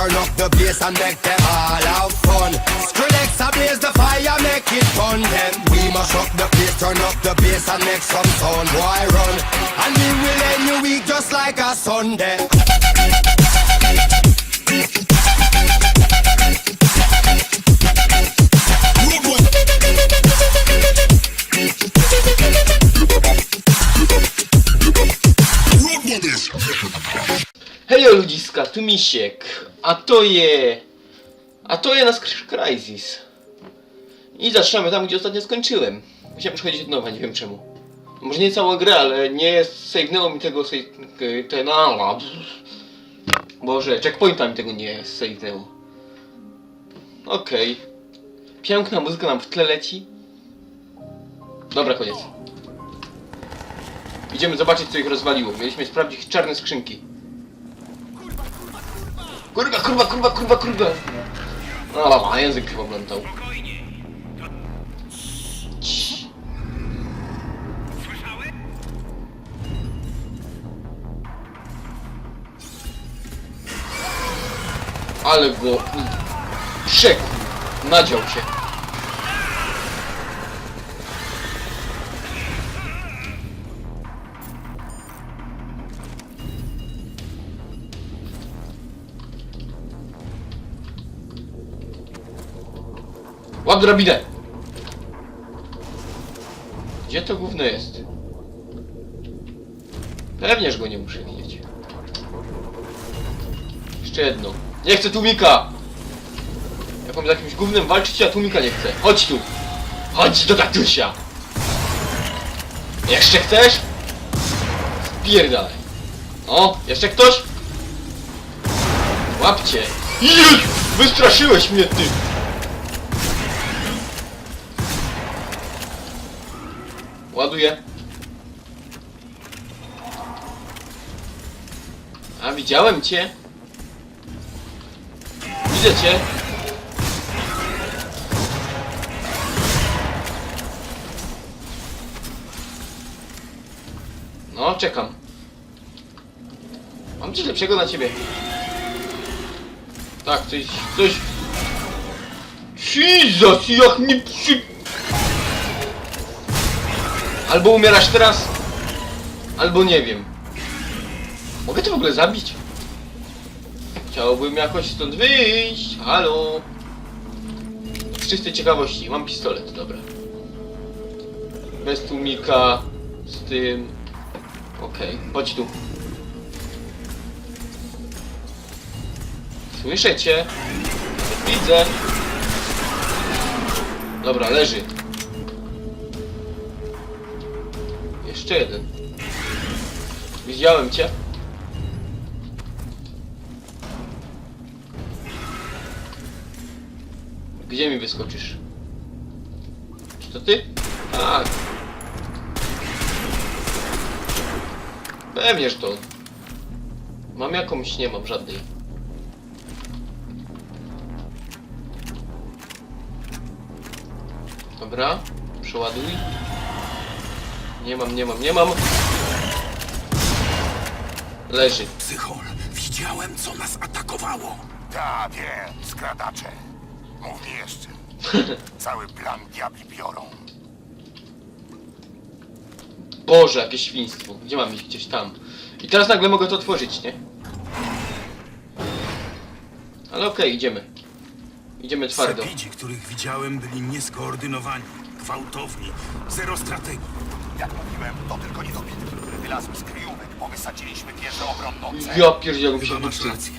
turn up the bass and make them all have fun. Skrillex ablaze the fire, make it fun. Then we mash up the place, turn up the bass and make some sound. Boy run, and we will end your week just like a Sunday. Hejo ludziska, tu Misiek, a to je... A to je nasz Crysis. I zaczynamy tam, gdzie ostatnio skończyłem. Musiałem przechodzić od nowa, nie wiem czemu. Może nie całą grę, ale nie save'nęło mi tego save... Ten... Boże, checkpointa mi tego nie save'nęło. Okej. Piękna muzyka nam w tle leci. Dobra, koniec. Idziemy zobaczyć, co ich rozwaliło. Mieliśmy sprawdzić czarne skrzynki. Kurwa, kurwa, kurwa, kurwa, kurwa! No dobra, język plątał. Cii. Ale go... Przekł. Nadział się. Łap drabinę! Gdzie to gówno jest? Pewnie, że go nie muszę widzieć. Jeszcze jedno. Nie chcę tłumika! Jak mam z jakimś gównem walczyć, a tłumika nie chcę. Chodź tu! Chodź do tatusia! Jeszcze chcesz? Spierdalaj. O, jeszcze ktoś? Łapcie! Wystraszyłeś mnie, ty! Ładuję. A widziałem cię. Widzę cię. No, czekam. Mam coś lepszego na ciebie. Tak, coś, coś... Jesus, jak mi przy... Albo umierasz teraz, albo nie wiem. Mogę to w ogóle zabić? Chciałbym jakoś stąd wyjść. Halo? Z czystej ciekawości, mam pistolet, dobra. Bez tłumika, z tym... Okej, chodź tu. Słyszę cię. Widzę. Dobra, leży. Jeszcze jeden. Widziałem cię. Gdzie mi wyskoczysz? Czy to ty? Tak. Pewnie, że to. Mam jakąś? Nie mam żadnej. Dobra, przeładuj. Nie mam, nie mam, nie mam. Leży. Psychol, widziałem, co nas atakowało. Ta, wiem, skradacze. Mów mi jeszcze. Cały plan diabli biorą. Boże, jakie świństwo. Gdzie mam iść? Gdzieś tam. I teraz nagle mogę to otworzyć, nie? Ale okej, idziemy. Idziemy twardo. Sepidzi, których widziałem, byli nieskoordynowani, gwałtowni, zero strategii. Jak mówiłem, to tylko niedobity, który wylazł z kryjówek, bo wysadziliśmy wieżę obronną. Ja pierdzielę, mi się masz wdupcy. rację.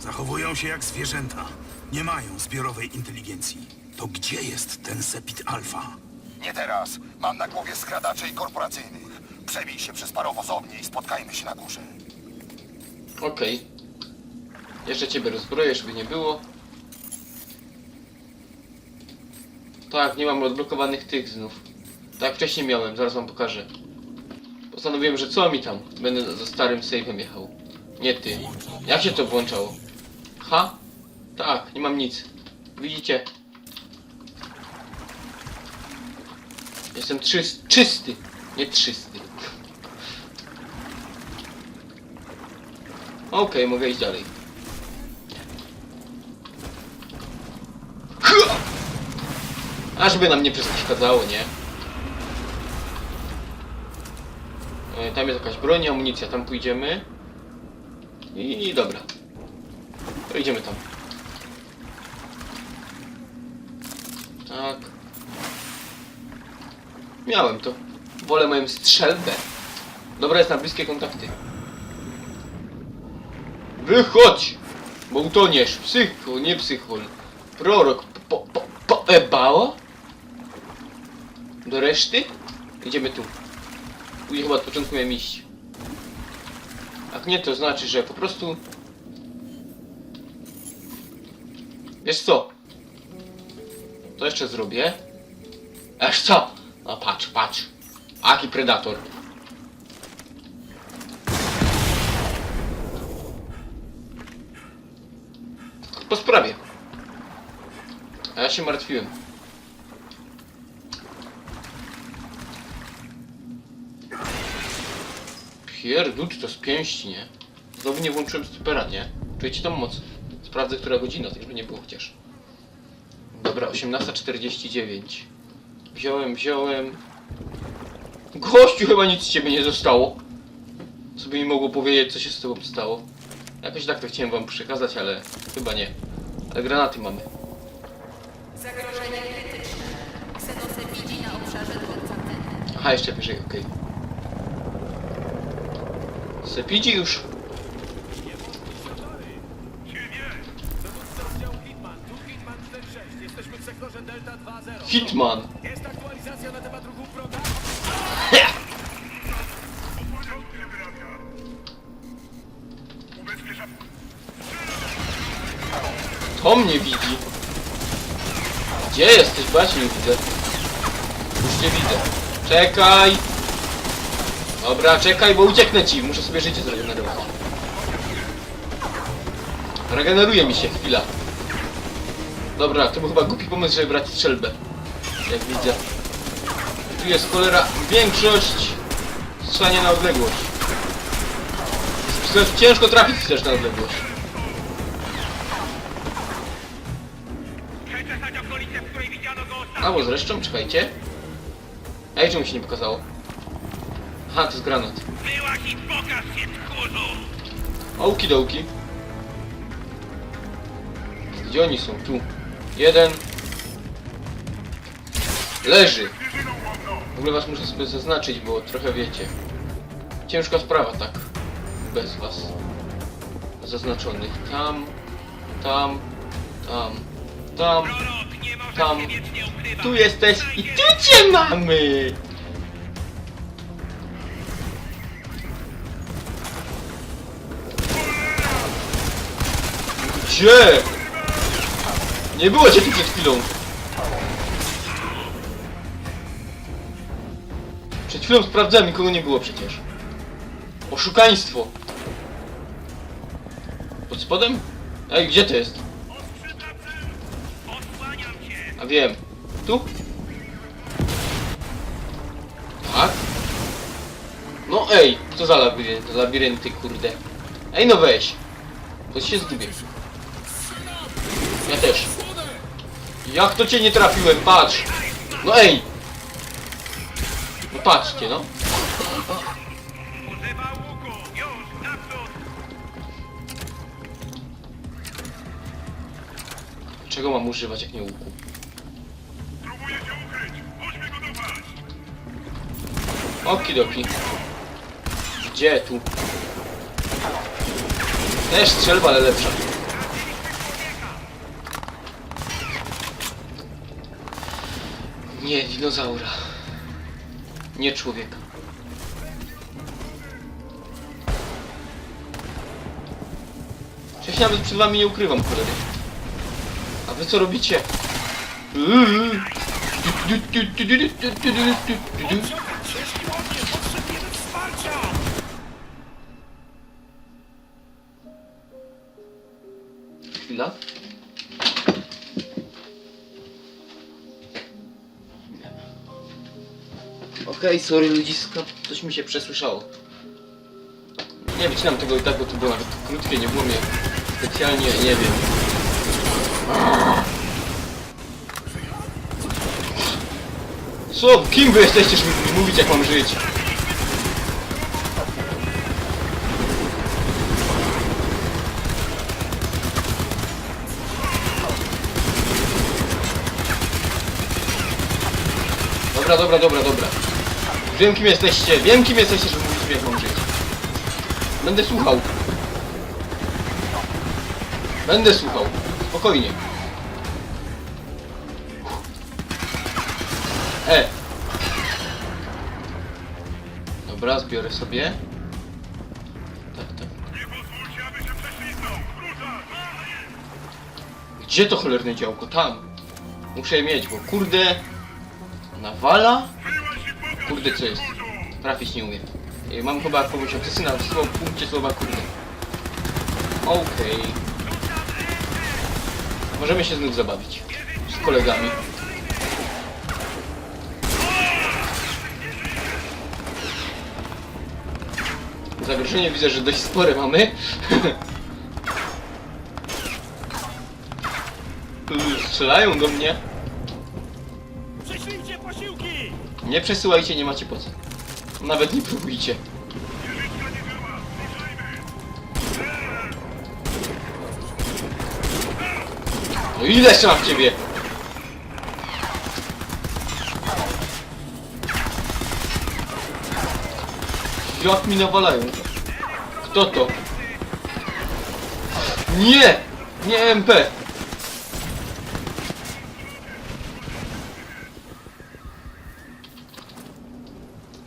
Zachowują się jak zwierzęta. Nie mają zbiorowej inteligencji. To gdzie jest ten Sepid Alfa? Nie teraz. Mam na głowie skradaczy i korporacyjnych. Przebij się przez parowozownię i spotkajmy się na górze. Okej. Jeszcze ciebie rozbroję, żeby nie było. Tak, nie mam odblokowanych tych znów. Tak wcześniej miałem, zaraz wam pokażę. Postanowiłem, że co mi tam? Będę ze starym save'em jechał. Nie ty. Jak się to włączało? Ha? Tak, nie mam nic. Widzicie? Jestem czyst czysty, nie czysty. Okej, okay, mogę iść dalej. Aż by nam nie przeszkadzało, nie? Tam jest jakaś broń, amunicja, tam pójdziemy. I dobra. To idziemy tam. Tak. Miałem to. Wolę moją strzelbę. Dobra jest na bliskie kontakty. Wychodź! Bo utoniesz. Psycho, nie psychol. Prorok. Po, po, po, ebało? Do reszty? Idziemy tu. Tu chyba od początku miałem iść. Jak nie, to znaczy, że po prostu... Wiesz co? To jeszcze zrobię. Aż co? No patrz, patrz. Aki predator. Po sprawie. A ja się martwiłem. Pierdut to z pięści, nie? Znowu nie włączyłem stupera, nie? Czujecie tą moc? Sprawdzę, która godzina, tak żeby nie było chociaż. Dobra, 18.49. Wziąłem, wziąłem. Gościu, chyba nic z ciebie nie zostało. Co by mi mogło powiedzieć, co się z tobą stało? Jakoś tak to chciałem wam przekazać, ale chyba nie. Ale granaty mamy. Zagrożenie krytyczne. Ksenosepidzi na obszarze dworca. Aha, jeszcze wyżej, okej. Sepidzi już. Dowódca oddziału Hitman, tu Hitman 46. Jesteśmy w sektorze Delta 2-0. Hitman. To mnie widzi. Gdzie jesteś? Bo ja cię nie widzę. Już cię widzę. Czekaj! Dobra, czekaj, bo ucieknę ci. Muszę sobie życie zregenerować. Regeneruje mi się chwila. Dobra, to był chyba głupi pomysł, żeby brać strzelbę. Jak widzę. Tu jest cholera większość strzelania na odległość. Jest Ciężko trafić też na odległość. Albo zresztą, czekajcie. Ej, czemu się nie pokazało? Aha, to jest granat. Wyłaź i pokaż się, tchórzu! Okidoki. Gdzie oni są? Tu. Jeden. Leży. W ogóle was muszę sobie zaznaczyć, bo trochę wiecie. Ciężka sprawa, tak. Bez was. Zaznaczonych. Tam. Tam. Tam. Tam. Tam. Tu jesteś i tu cię mamy! Gdzie? Nie było cię tu przed chwilą. Przed chwilą sprawdzałem, nikogo nie było przecież. Oszukaństwo. Pod spodem? Ej, gdzie to jest? A wiem. Tu? Tak? No ej, co za labirynt, labirynty, kurde. Ej no weź. To się zgubię. Ja też. Jak to cię nie trafiłem, patrz. No ej. No patrzcie, no. Czego mam używać, jak nie łuku? Okidoki. Gdzie tu? Też strzelba, ale lepsza. Nie, dinozaura. Nie człowieka. Przecież nawet przed wami nie ukrywam, cholery. A wy co robicie? Uuu. Okej, sorry ludziska, coś mi się przesłyszało. Nie wycinam tego i tak, bo to było nawet krótkie, nie było mnie specjalnie, nie wiem. Co? Kim wy jesteście, żeby mówić jak mam żyć? Dobra, dobra, dobra, dobra. Wiem kim jesteście, wiem kim jesteście, żeby mówić jak mam żyć. Będę słuchał. Będę słuchał. Spokojnie. E! Dobra, zbiorę sobie. Tak, tak. Gdzie to cholerne działko? Tam. Muszę je mieć, bo kurde... Nawala? Kurde, co jest? Trafić nie umiem. E, Mam chyba jakąś obsesję na słowo, punkcie słowa kurde. Okej. Możemy się znów zabawić. Z kolegami. Zagrożenie widzę, że dość spore mamy. Strzelają do mnie. Nie przesyłajcie, nie macie po co. Nawet nie próbujcie. No ile jeszcze w ciebie? Jak mi nawalają? Kto to? Nie! Nie MP!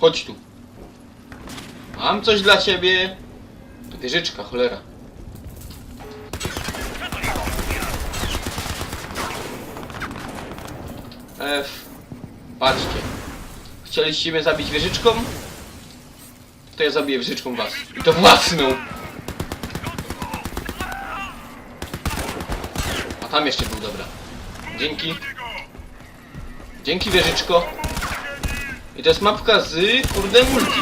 Chodź tu. Mam coś dla ciebie. Wieżyczka, cholera. F. Patrzcie. Chcieliście mnie zabić wieżyczką? To ja zabiję wieżyczką was. I to własną! A tam jeszcze był, dobra. Dzięki. Dzięki wieżyczko. I to jest mapka z kurde multi.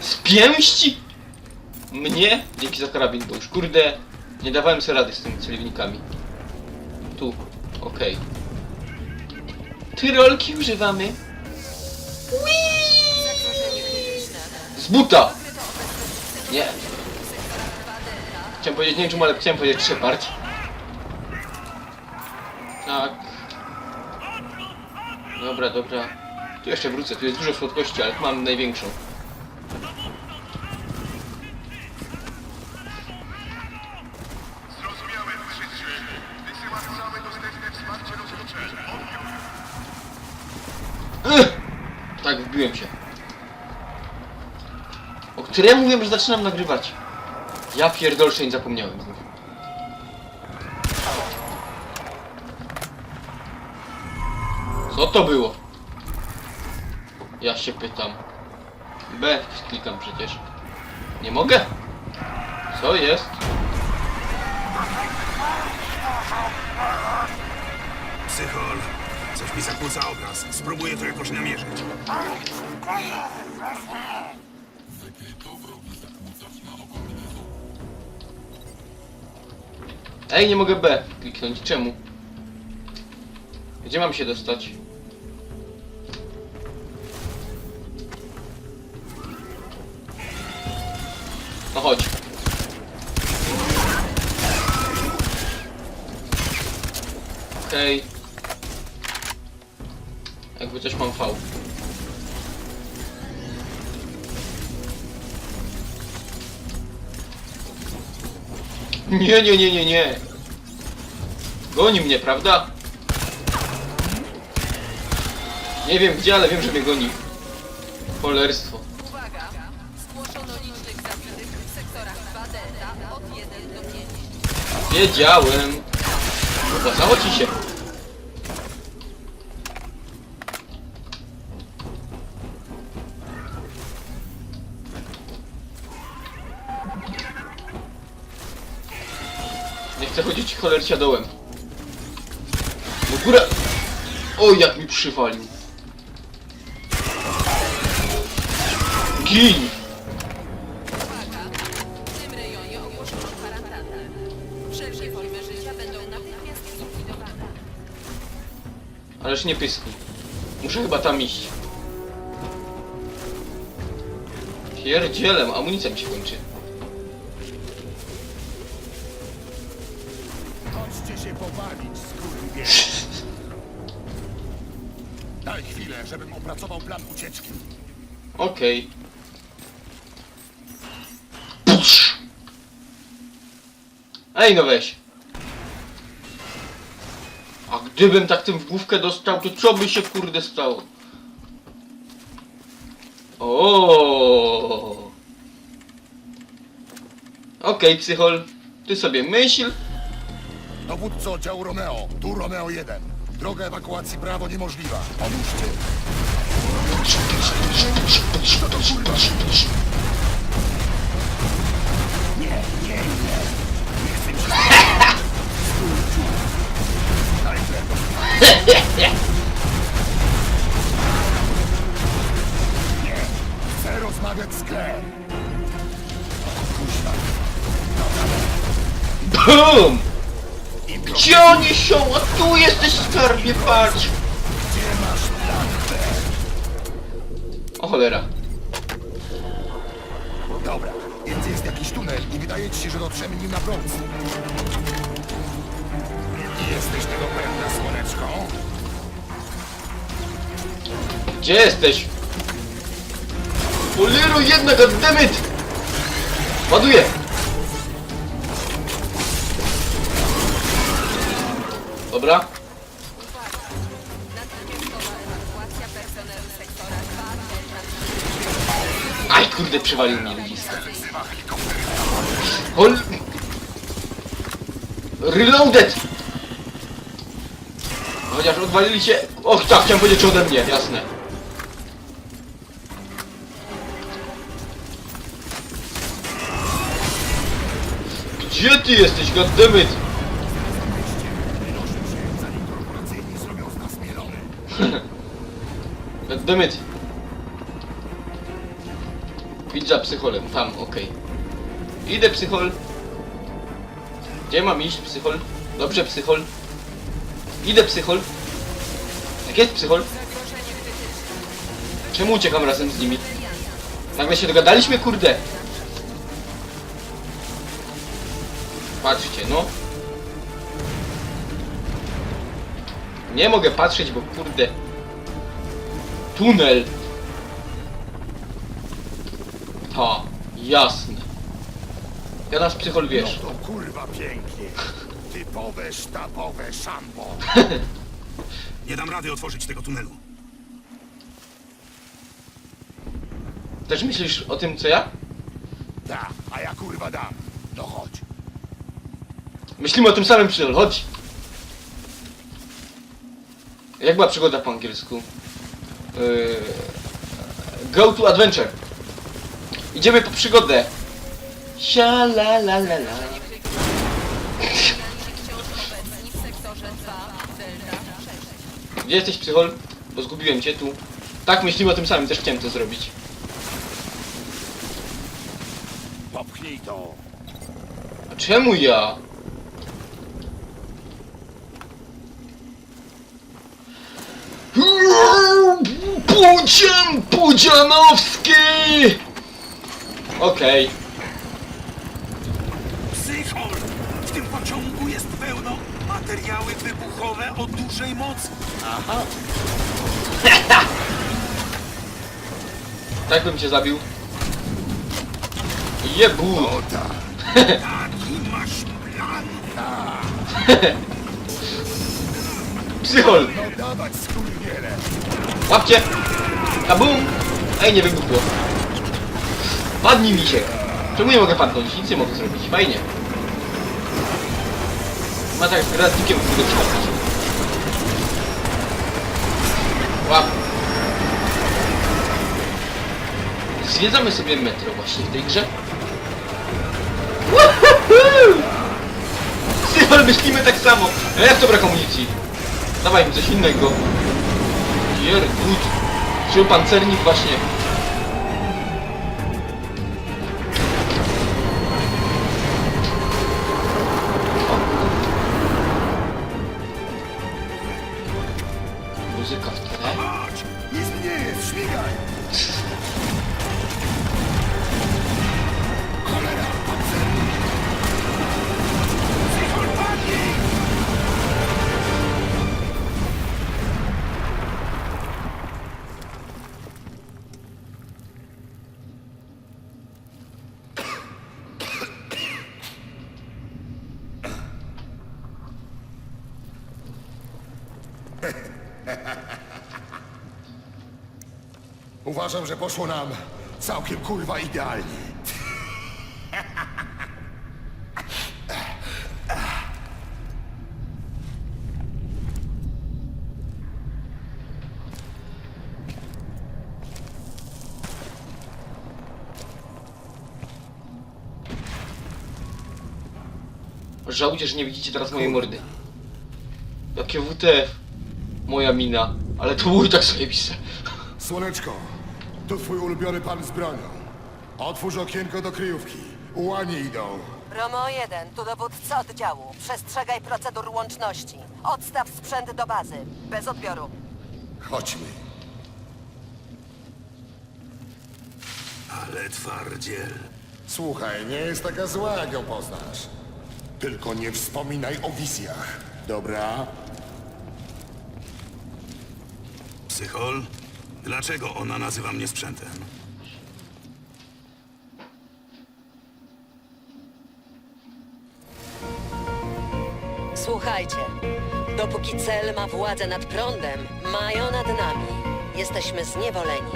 Z pięści? Mnie? Dzięki za karabin, bo już kurde nie dawałem sobie rady z tymi celownikami. Tu, okej. Tyrolki używamy. Z buta! Nie. Chciałem powiedzieć, nie wiem czemu, ale chciałem powiedzieć Shepard. Dobra, dobra. Tu jeszcze wrócę, tu jest dużo słodkości, ale tu mam największą. Tak, wbiłem się. O której ja mówiłem, że zaczynam nagrywać. Ja pierdolsze nie zapomniałem znów. Co to było? Ja się pytam. B klikam przecież. Nie mogę? Co jest? Psychol, coś mi zakłóca obraz. Spróbuję to jakoś namierzyć. Ej, nie mogę B kliknąć. Czemu? Gdzie mam się dostać? Nie, nie, nie, nie, nie. Goni mnie, prawda? Nie wiem gdzie, ale wiem, że mnie goni. Cholerstwo. Uwaga! Zgłoszono licznych zabitych w sektorach 2 delta od 1 do 5. Wiedziałem. Opłacało ci się. Cholercia dołem. No góra... O, jak mi przywalił. Gin! Ależ nie pyskuj. Muszę chyba tam iść. Pierdzielem, amunicja mi się kończy. Pobawić, skurwie. Daj chwilę, żebym opracował plan ucieczki. Okej. Ej, no weź. A gdybym tak tym w główkę dostał, to co by się kurde stało? O. Okej, psychol. Ty sobie myśl. Dowódco oddziału Romeo, tu Romeo 1. Droga ewakuacji Brawo niemożliwa. Pomóżcie. Nie, nie, nie. Nie chcę mi się... Skurczu. Są? A tu jesteś skarbie, patrz! O cholera. Dobra, więc jest jakiś tunel i wydaje ci się, że dotrzemy nim na. Nie jesteś tego pewna, słoneczko? Gdzie jesteś? Poliruj jednak, goddammit! Ładuję! Dobra. Natychmiastowa ewakuacja personelu sektora 2 Delta Aj kurde, przywalił mnie ludziska. Hol... Reloaded! Chociaż odwalili się... Och tak, chciałem powiedzieć, ode mnie, jasne. Gdzie ty jesteś, goddammit? Korporacyjni zrobią z nas mielony. Goddammit. Idź za psycholem, tam, okej. Idę psychol. Gdzie mam iść, psychol? Dobrze, psychol. Idę, psychol. Jak jest psychol? Czemu uciekam razem z nimi? Nagle się dogadaliśmy, kurde. Patrzcie, no. Nie mogę patrzeć, bo kurde. Tunel. Ta, jasne. Ja nasz psychol wiesz. No to kurwa pięknie. Typowe sztabowe szambo. Nie dam rady otworzyć tego tunelu. Też myślisz o tym, co ja? Da, a ja kurwa dam. No chodź. Myślimy o tym samym psychol, chodź. Jak była przygoda po angielsku? Yy... Go to adventure. Idziemy po przygodę. Sia la la la la. wciąż obecni w sektorze 2 Delta 6. Gdzie jesteś psychol? Bo zgubiłem cię tu. Tak, myślimy o tym samym, też chciałem to zrobić. Popchnij to. A czemu ja? Pudzian Pudzianowski! Okej. Psychol! W tym pociągu jest pełno materiały wybuchowe o dużej mocy. Tak bym cię zabił. Jebu! O tak. Taki masz plan? Psychol! Łapcie! Kabum! Ej, nie wybuchło. Padnij mi się! Czemu nie mogę padnąć? Nic nie mogę zrobić. Fajnie. Ma tak z gratnikiem kurde przypadać. Łap. Zwiedzamy sobie metro właśnie w tej grze. Syfal, myślimy tak samo. Jak to brak amunicji? Dawaj mi coś innego. Jergut. Czy pancernik właśnie. Uważam, że poszło nam całkiem kurwa idealnie. Żałujcie, że nie widzicie teraz mojej mordy. Jakie WTF. Moja mina. Ale to i tak sobie pisze. Słoneczko, to twój ulubiony pan z bronią. Otwórz okienko do kryjówki. Ułanie idą. Romo 1, tu dowódca oddziału. Przestrzegaj procedur łączności. Odstaw sprzęt do bazy. Bez odbioru. Chodźmy. Ale twardziel. Słuchaj, nie jest taka zła, jak ją poznasz. Tylko nie wspominaj o wizjach. Dobra? Psychol? Dlaczego ona nazywa mnie sprzętem? Słuchajcie, dopóki cel ma władzę nad prądem, mają nad nami. Jesteśmy zniewoleni.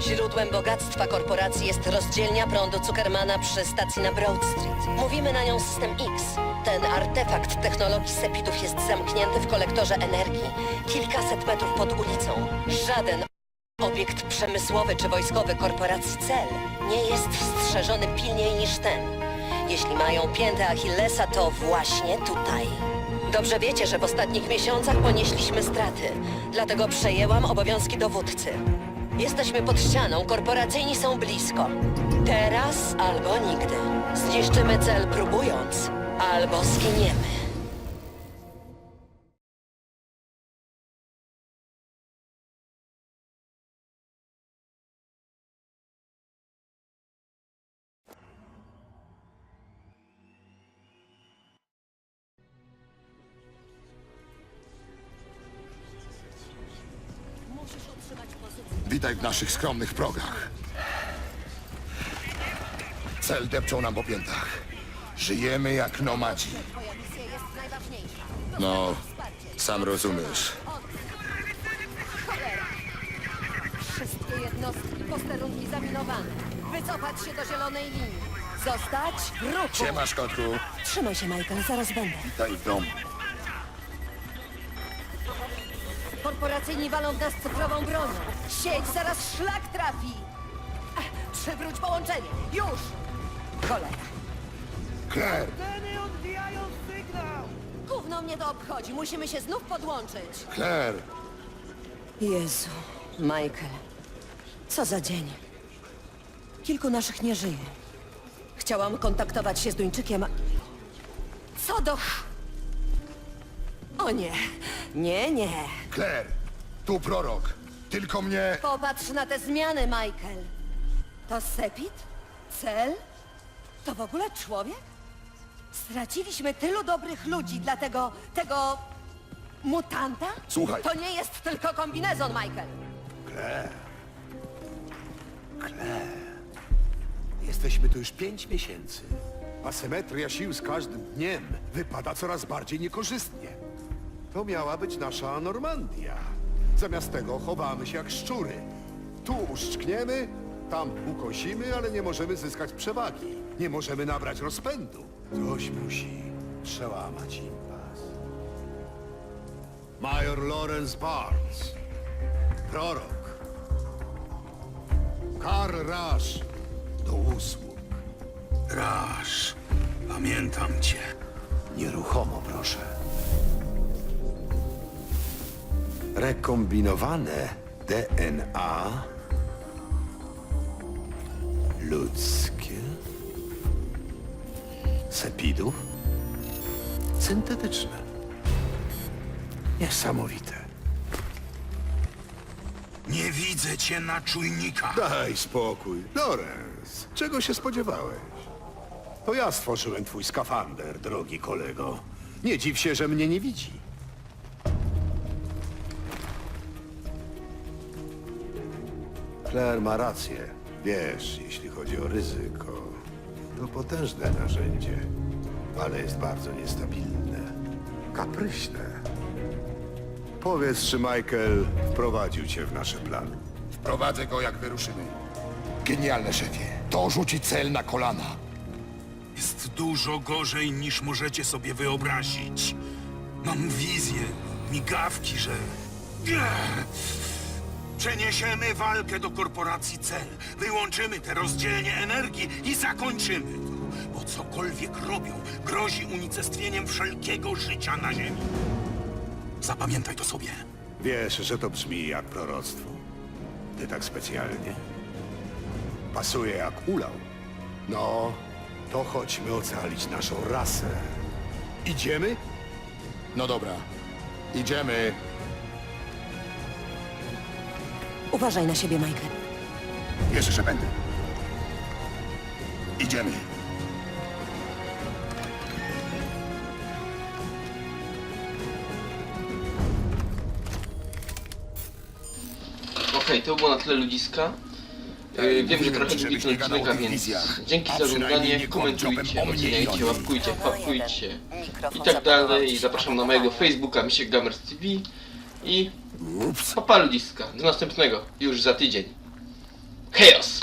Źródłem bogactwa korporacji jest rozdzielnia prądu Zuckermana przy stacji na Broad Street. Mówimy na nią System X. Ten artefakt technologii sepidów jest zamknięty w kolektorze energii, kilkaset metrów pod ulicą. Żaden obiekt przemysłowy czy wojskowy korporacji cel nie jest strzeżony pilniej niż ten. Jeśli mają piętę Achillesa, to właśnie tutaj. Dobrze wiecie, że w ostatnich miesiącach ponieśliśmy straty, dlatego przejęłam obowiązki dowódcy. Jesteśmy pod ścianą, korporacyjni są blisko. Teraz albo nigdy. Zniszczymy cel próbując, albo zginiemy. Witaj w naszych skromnych progach. Cel depczą nam po piętach. Żyjemy jak nomadzi. No, sam rozumiesz. Wszystkie jednostki posterunki zaminowane. Wycofać się do zielonej linii. Zostać w ruchu. Siema, Szkotku. Trzymaj się, Michael, zaraz będę. Witaj w domu. Korporacyjni walą w nas cyfrową bronią. Sieć zaraz szlak trafi. Przywróć połączenie. Już! Cholera. Claire, Gówno mnie to obchodzi. Musimy się znów podłączyć. Claire. Jezu, Michael. Co za dzień. Kilku naszych nie żyje. Chciałam kontaktować się z Duńczykiem. a- Co do... O nie. Nie, nie. Claire, tu prorok. Tylko mnie... Popatrz na te zmiany, Michael. To Sepit? Cel? To w ogóle człowiek? Straciliśmy tylu dobrych ludzi dla tego... tego... mutanta? Słuchaj. To nie jest tylko kombinezon, Michael. Jesteśmy tu już pięć miesięcy. Asymetria sił z każdym dniem wypada coraz bardziej niekorzystnie. To miała być nasza Normandia. Zamiast tego chowamy się jak szczury. Tu uszczkniemy, tam ukosimy, ale nie możemy zyskać przewagi. Nie możemy nabrać rozpędu. Ktoś musi przełamać impas. Major Lawrence Barnes. Prorok. Karl Rush. Do usług. Rasz. Pamiętam cię. Nieruchomo, proszę. Rekombinowane DNA ludzkie sepidów syntetyczne. Niesamowite. Nie widzę cię na czujnikach. Daj spokój. Lorenz, czego się spodziewałeś? To ja stworzyłem twój skafander, drogi kolego. Nie dziw się, że mnie nie widzi. Claire ma rację. Wiesz, jeśli chodzi o ryzyko, to potężne narzędzie, ale jest bardzo niestabilne, kapryśne. Powiedz, czy Michael wprowadził cię w nasze plany. Wprowadzę go, jak wyruszymy. Genialne, szefie. To rzuci cel na kolana. Jest dużo gorzej niż możecie sobie wyobrazić. Mam wizję, migawki, że... Przeniesiemy walkę do korporacji cel. Wyłączymy te rozdzielnie energii i zakończymy to. Bo cokolwiek robią, grozi unicestwieniem wszelkiego życia na Ziemi. Zapamiętaj to sobie. Wiesz, że to brzmi jak proroctwo. Ty tak specjalnie. Pasuje jak ulał. No, to chodźmy ocalić naszą rasę. Idziemy? No dobra. Idziemy. Uważaj na siebie, Michael. Wiesz, że będę. Idziemy. Okej, to było na tyle ludziska. Yy, wiem, że trochę długi ten odcinek, a więc dzięki za oglądanie, komentujcie, oceniajcie, łapkujcie, papkujcie i tak dalej. Zapraszam na mojego Facebooka Misiek Gamers TV i papa ludziska. Do następnego, już za tydzień. Chaos!